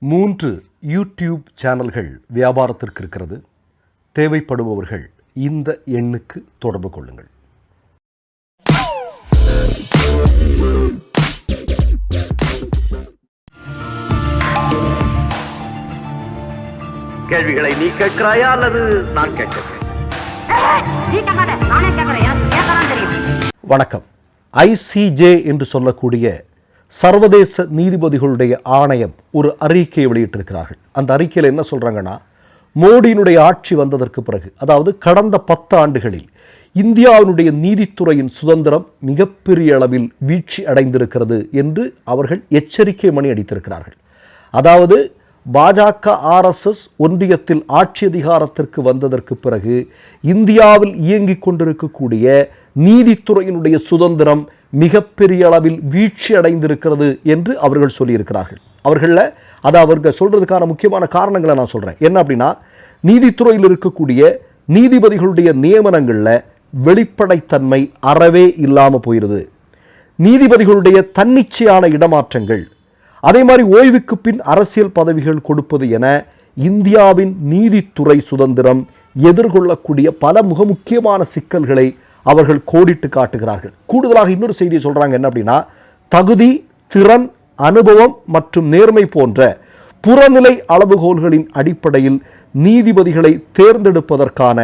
மூன்று யூடியூப் சேனல்கள் வியாபாரத்திற்கு இருக்கிறது. தேவைப்படுபவர்கள் இந்த எண்ணுக்கு தொடர்பு கொள்ளுங்கள். கேள்விகளை நீ கேட்கிறாயா அல்லது நான் கேட்கிறேன். வணக்கம். ஐசிஜே என்று சொல்லக்கூடிய சர்வதேச நீதிபதிகளுடைய ஆணையம் ஒரு அறிக்கையை வெளியிட்டிருக்கிறார்கள். அந்த அறிக்கையில் என்ன சொல்றாங்கன்னா மோடியினுடைய ஆட்சி வந்ததற்கு பிறகு அதாவது கடந்த பத்து ஆண்டுகளில் இந்தியாவினுடைய நீதித்துறையின் சுதந்திரம் மிகப்பெரிய அளவில் வீழ்ச்சி அடைந்திருக்கிறது என்று அவர்கள் எச்சரிக்கை மணி அடித்திருக்கிறார்கள். அதாவது பாஜக ஆர்எஸ்எஸ் ஒன்றியத்தில் ஆட்சி அதிகாரத்திற்கு வந்ததற்கு பிறகு இந்தியாவில் இயங்கிக் கொண்டிருக்கக்கூடிய நீதித்துறையினுடைய சுதந்திரம் மிகப்பெரிய அளவில் வீழ்ச்சி அடைந்திருக்கிறது என்று அவர்கள் சொல்லியிருக்கிறார்கள். அவர்களில் அதை அவர்கள் சொல்றதுக்கான முக்கியமான காரணங்களை நான் சொல்றேன். என்ன அப்படின்னா நீதித்துறையில் இருக்கக்கூடிய நீதிபதிகளுடைய நியமனங்களில் வெளிப்படைத்தன்மை அறவே இல்லாமல் போயிருது. நீதிபதிகளுடைய தன்னிச்சையான இடமாற்றங்கள் அதே மாதிரி ஓய்வுக்கு பின் அரசியல் பதவிகள் கொடுப்பது என இந்தியாவின் நீதித்துறை சுதந்திரம் எதிர்கொள்ளக்கூடிய பல முக முக்கியமான சிக்கல்களை அவர்கள் கோடிட்டு காட்டுகிறார்கள். கூடுதலாக இன்னொரு செய்தியை சொல்றாங்க என்ன அப்படின்னா தகுதி திறன் அனுபவம் மற்றும் நேர்மை போன்ற புறநிலை அளவுகோல்களின் அடிப்படையில் நீதிபதிகளை தேர்ந்தெடுப்பதற்கான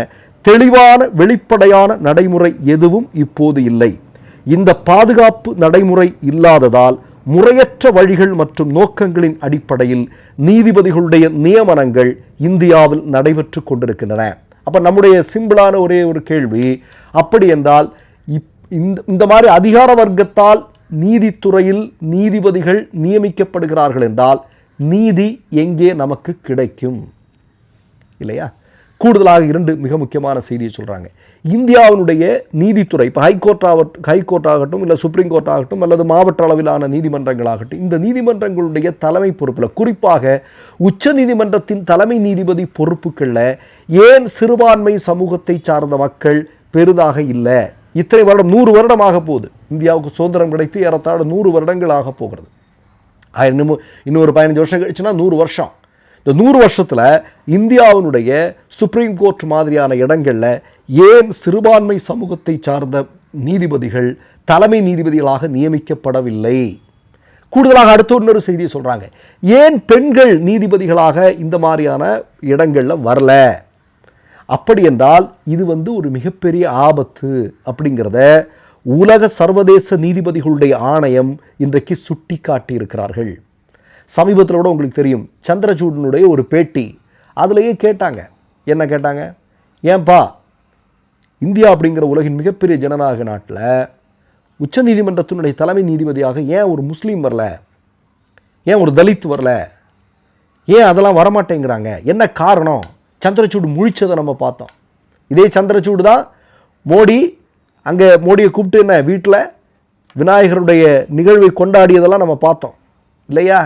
தெளிவான வெளிப்படையான நடைமுறை எதுவும் இப்போது இல்லை. இந்த பாதுகாப்பு நடைமுறை இல்லாததால் முறையற்ற வழிகள் மற்றும் நோக்கங்களின் அடிப்படையில் நீதிபதிகளுடைய நியமனங்கள் இந்தியாவில் நடைபெற்று கொண்டிருக்கின்றன. அப்ப நம்முடைய சிம்பிளான ஒரே ஒரு கேள்வி அப்படி என்றால் இப்- இந்த இந்த மாதிரி அதிகார வர்க்கத்தால் நீதித்துறையில் நீதிபதிகள் நியமிக்கப்படுகிறார்கள் என்றால் நீதி எங்கே நமக்கு கிடைக்கும்? இல்லையா? கூடுதலாக இரண்டு மிக முக்கியமான செய்தியை சொல்கிறாங்க இந்தியாவினுடைய நீதித்துறை இப்போ ஹைகோர்ட் ஆகட்டும் ஹைகோர்ட் ஆகட்டும் இல்லை சுப்ரீம் கோர்ட் ஆகட்டும் அல்லது மாவட்ட அளவிலான நீதிமன்றங்களாகட்டும் இந்த நீதிமன்றங்களுடைய தலைமை பொறுப்பில் குறிப்பாக உச்ச நீதிமன்றத்தின் தலைமை நீதிபதி பொறுப்புகளில் ஏன் சிறுபான்மை சமூகத்தை சார்ந்த மக்கள் பெரிதாக இல்லை. இத்தனை வருடம் நூறு வருடமாக போகுது. இந்தியாவுக்கு சுதந்திரம் கிடைத்து ஏறத்தாழ நூறு வருடங்கள் ஆக போகிறது. இன்னும் இன்னொரு பதினஞ்சு வருஷம் கழிச்சுன்னா நூறு வருஷம். இந்த நூறு வருஷத்தில் இந்தியாவினுடைய சுப்ரீம் கோர்ட் மாதிரியான இடங்களில் ஏன் சிறுபான்மை சமூகத்தை சார்ந்த நீதிபதிகள் தலைமை நீதிபதிகளாக நியமிக்கப்படவில்லை? கூடுதலாக அடுத்த இன்னொரு செய்தியை சொல்கிறாங்க ஏன் பெண்கள் நீதிபதிகளாக இந்த மாதிரியான இடங்களில் வரல? அப்படி என்றால் இது வந்து ஒரு மிகப்பெரிய ஆபத்து அப்படிங்கிறத உலக சர்வதேச நீதிபதிகளுடைய ஆணையம் இன்றைக்கு சுட்டி காட்டியிருக்கிறார்கள் சமீபத்தில் கூட உங்களுக்கு தெரியும் சந்திரசூடனுடைய ஒரு பேட்டி. அதிலேயே கேட்டாங்க. என்ன கேட்டாங்க? ஏன்பா இந்தியா அப்படிங்கிற உலகின் மிகப்பெரிய ஜனநாயக நாட்டில் உச்சநீதிமன்றத்தினுடைய தலைமை நீதிபதியாக ஏன் ஒரு முஸ்லீம் வரல? ஏன் ஒரு தலித் வரல? ஏன் அதெல்லாம் வரமாட்டேங்கிறாங்க? என்ன காரணம்? சந்திரசூடு முழிச்சதை நம்ம பார்த்தோம். இதே சந்திரசூடு தான் மோடி அங்கே மோடியை கூப்பிட்டு என்ன வீட்டில் விநாயகருடைய நிகழ்வை கொண்டாடியதெல்லாம் நம்ம பார்த்தோம். இல்லையா?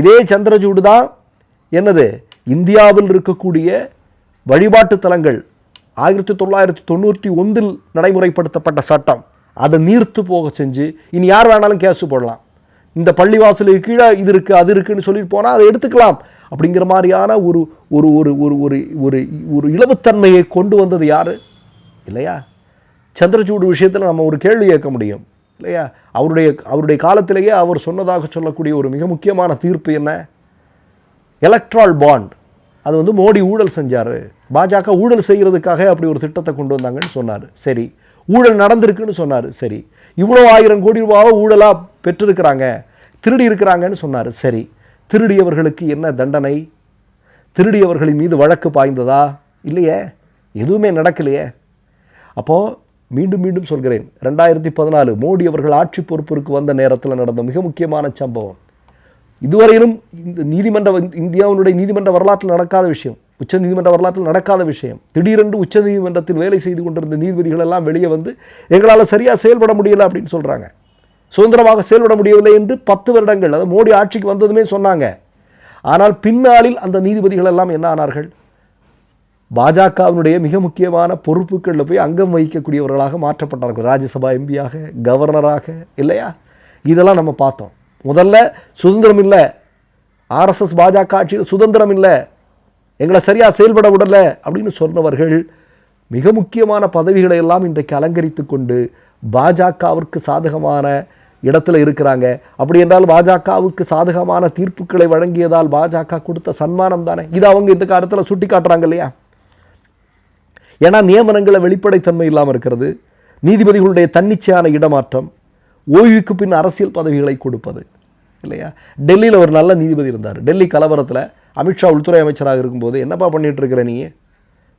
இதே சந்திரசூடு தான் என்னது இந்தியாவில் இருக்கக்கூடிய வழிபாட்டு தலங்கள். ஆயிரத்தி தொள்ளாயிரத்தி தொண்ணூற்றி ஒன்றில் நடைமுறைப்படுத்தப்பட்ட சட்டம். அதை நீர்த்து போக செஞ்சு இனி யார் வேணாலும் கேஸு போடலாம். இந்த பள்ளிவாசலுக்கு கீழே இது இருக்குது அது இருக்குன்னு சொல்லிட்டு போனால் அதை எடுத்துக்கலாம். அப்படிங்கிற மாதிரியான ஒரு ஒரு ஒரு ஒரு ஒரு ஒரு ஒரு இளவுத்தன்மையை கொண்டு வந்தது யார்? இல்லையா? சந்திரசூடு விஷயத்தில் நம்ம ஒரு கேள்வி கேட்க முடியும். இல்லையா? அவருடைய அவருடைய காலத்திலேயே அவர் சொன்னதாக சொல்லக்கூடிய ஒரு மிக முக்கியமான தீர்ப்பு என்ன? எலக்ட்ரால் பாண்ட் அது வந்து மோடி ஊழல் செஞ்சார். பாஜக ஊழல் செய்கிறதுக்காக அப்படி ஒரு திட்டத்தை கொண்டு வந்தாங்கன்னு சொன்னார். சரி. ஊழல் நடந்திருக்குன்னு சொன்னார். சரி. இவ்வளோ ஆயிரம் கோடி ரூபாவை ஊழலாக பெற்றிருக்கிறாங்க. திருடி இருக்கிறாங்கன்னு சொன்னார். சரி. திருடியவர்களுக்கு என்ன தண்டனை? திருடியவர்களின் மீது வழக்கு பாய்ந்ததா? இல்லையே எதுவுமே நடக்கலையே. அப்போது மீண்டும் மீண்டும் சொல்கிறேன் ரெண்டாயிரத்தி பதினாலு மோடி அவர்கள் ஆட்சி பொறுப்பிற்கு வந்த நேரத்தில் நடந்த மிக முக்கியமான சம்பவம். இதுவரையிலும் இந்த நீதிமன்ற இந்தியாவினுடைய நீதிமன்ற வரலாற்றில் நடக்காத விஷயம் உச்ச நீதிமன்ற வரலாற்றில் நடக்காத விஷயம். திடீரென்று உச்ச நீதிமன்றத்தில் வேலை செய்து கொண்டிருந்த நீதிபதிகள் எல்லாம் வெளியே வந்து எங்களால் சரியாக செயல்பட முடியலை அப்படின்னு சொல்கிறாங்க சுதந்திரமாக செயல்பட முடியவில்லை என்று பத்து வருடங்கள் அதாவது மோடி ஆட்சிக்கு வந்ததுமே சொன்னாங்க. ஆனால் பின்னாளில் அந்த நீதிபதிகள் எல்லாம் என்ன ஆனார்கள்? பாஜகவினுடைய மிக முக்கியமான பொறுப்புகளில் போய் அங்கம் வகிக்கக்கூடியவர்களாக மாற்றப்பட்டார்கள். ராஜ்யசபா எம்பியாக கவர்னராக இல்லையா? இதெல்லாம் நம்ம பார்த்தோம். முதல்ல சுதந்திரம் இல்லை. ஆர்எஸ்எஸ் பாஜக ஆட்சியில் சுதந்திரம் இல்லை. எங்களை சரியாக செயல்பட விடலை அப்படின்னு சொன்னவர்கள் மிக முக்கியமான பதவிகளை எல்லாம் இன்றைக்கு அலங்கரித்து கொண்டு பாஜகவிற்கு சாதகமான இடத்துல இருக்கிறாங்க. அப்படி என்றால் பாஜகவுக்கு சாதகமான தீர்ப்புகளை வழங்கியதால் பாஜக கொடுத்த சன்மானம் தானே? இது அவங்க இந்த காலத்தில் சுட்டி காட்டுறாங்க இல்லையா? ஏன்னா நியமனங்களை வெளிப்படைத்தன்மை இல்லாமல் இருக்கிறது. நீதிபதிகளுடைய தன்னிச்சையான இடமாற்றம் ஓய்வுக்கு பின் அரசியல் பதவிகளை கொடுப்பது இல்லையா? டெல்லியில் ஒரு நல்ல நீதிபதி இருந்தார். டெல்லி கலவரத்தில் அமித்ஷா உள்துறை அமைச்சராக இருக்கும்போது என்னப்பா பண்ணிட்டு இருக்கிற நீ?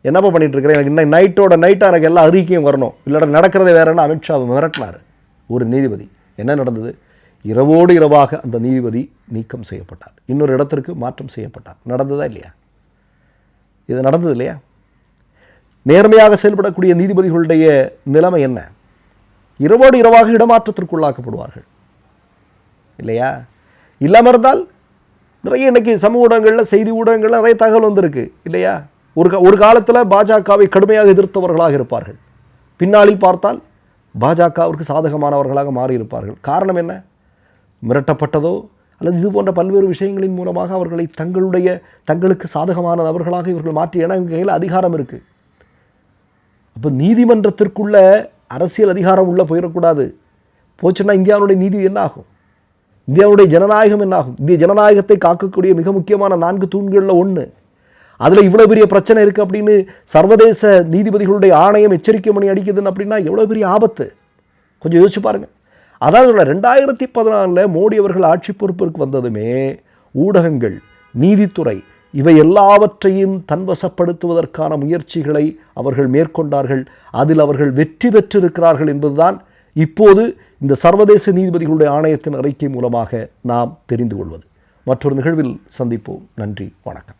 என்னப்பா பண்ணிட்டு இருக்கிறேன் எனக்கு இன்னும் நைட்டோட நைட்டாக எனக்கு எல்லா அறிக்கையும் வரணும். இல்லாட்ட நடக்கிறதே வேறன்னு அமித்ஷா மிரட்டினார். ஒரு நீதிபதி. என்ன நடந்தது? இரவோடு இரவாக அந்த நீதிபதி நீக்கம் செய்யப்பட்டார். இன்னொரு இடத்திற்கு மாற்றம் செய்யப்பட்டார். நடந்ததா இல்லையா? இது நடந்தது இல்லையா? நேர்மையாக செயல்படக்கூடிய நீதிபதிகளுடைய நிலைமை என்ன? இரவோடு இரவாக இடமாற்றத்திற்குள்ளாக்கப்படுவார்கள். இல்லையா? இல்லாமல் இருந்தால் நிறைய இன்னைக்கு சமூக ஊடகங்களில் செய்தி ஊடகங்களில் நிறைய தகவல் வந்திருக்கு. இல்லையா? ஒரு ஒரு காலத்தில் பாஜகவை கடுமையாக எதிர்த்தவர்களாக இருப்பார்கள். பின்னாளில் பார்த்தால் பாஜகவிற்கு சாதகமானவர்களாக மாறியிருப்பார்கள். காரணம் என்ன? மிரட்டப்பட்டதோ அல்லது இது போன்ற பல்வேறு விஷயங்களின் மூலமாக அவர்களை தங்களுடைய தங்களுக்கு சாதகமான நபர்களாக இவர்கள் மாற்றி ஏன்னா இவங்க கையில் அதிகாரம் இருக்குது அப்போ நீதிமன்றத்திற்குள்ள அரசியல் அதிகாரம் உள்ளே போயிடக்கூடாது. போச்சுன்னா இந்தியாவுடைய நீதி என்ன ஆகும் இந்தியாவுடைய ஜனநாயகம் என்னாகும்? இந்திய ஜனநாயகத்தை காக்கக்கூடிய மிக முக்கியமான நான்கு தூண்களில் ஒன்று அதில் இவ்வளோ பெரிய பிரச்சனை இருக்குது அப்படின்னு சர்வதேச நீதிபதிகளுடைய ஆணையம் எச்சரிக்கை மணி அடிக்குதுன்னு அப்படின்னா எவ்வளோ பெரிய ஆபத்து? கொஞ்சம் யோசிச்சு பாருங்கள் அதாவது ரெண்டாயிரத்தி பதினாலில் மோடி அவர்கள் ஆட்சி பொறுப்பிற்கு வந்ததுமே ஊடகங்கள் நீதித்துறை இவை எல்லாவற்றையும் தன்வசப்படுத்துவதற்கான முயற்சிகளை அவர்கள் மேற்கொண்டார்கள். அதில் அவர்கள் வெற்றி பெற்றிருக்கிறார்கள் என்பதுதான் இப்போது இந்த சர்வதேச நீதிபதிகளுடைய ஆணையத்தின் அறிக்கை மூலமாக நாம் தெரிந்து கொள்வது. மற்றொரு நிகழ்வில் சந்திப்போம். நன்றி வணக்கம்.